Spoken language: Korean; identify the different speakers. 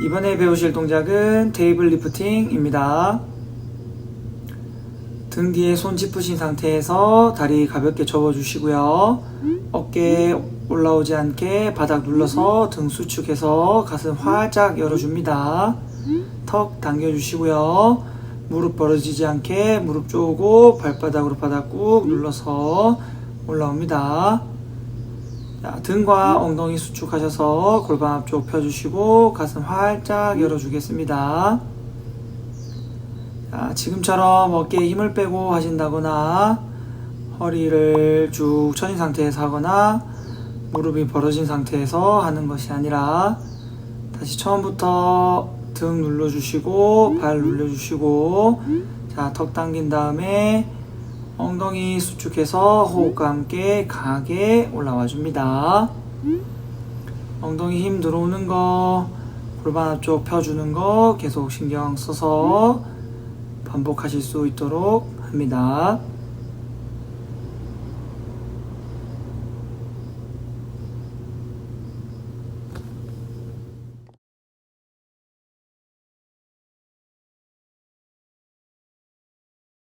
Speaker 1: 이번에 배우실 동작은 테이블 리프팅입니다. 등 뒤에 손 짚으신 상태에서 다리 가볍게 접어주시고요. 어깨 올라오지 않게 바닥 눌러서 등 수축해서 가슴 활짝 열어줍니다. 턱 당겨주시고요. 무릎 벌어지지 않게 무릎 쪼고 발바닥으로 바닥 꾹 눌러서 올라옵니다. 자, 등과 엉덩이 수축하셔서 골반 앞쪽 펴주시고 가슴 활짝 열어주겠습니다. 자, 지금처럼 어깨에 힘을 빼고 하신다거나 허리를 쭉 처진 상태에서 하거나 무릎이 벌어진 상태에서 하는 것이 아니라 다시 처음부터 등 눌러주시고 발 눌러주시고 자, 턱 당긴 다음에 엉덩이 수축해서 호흡과 함께 강하게 올라와 줍니다. 엉덩이 힘 들어오는 거, 골반 앞쪽 펴주는 거 계속 신경 써서 반복하실 수 있도록 합니다.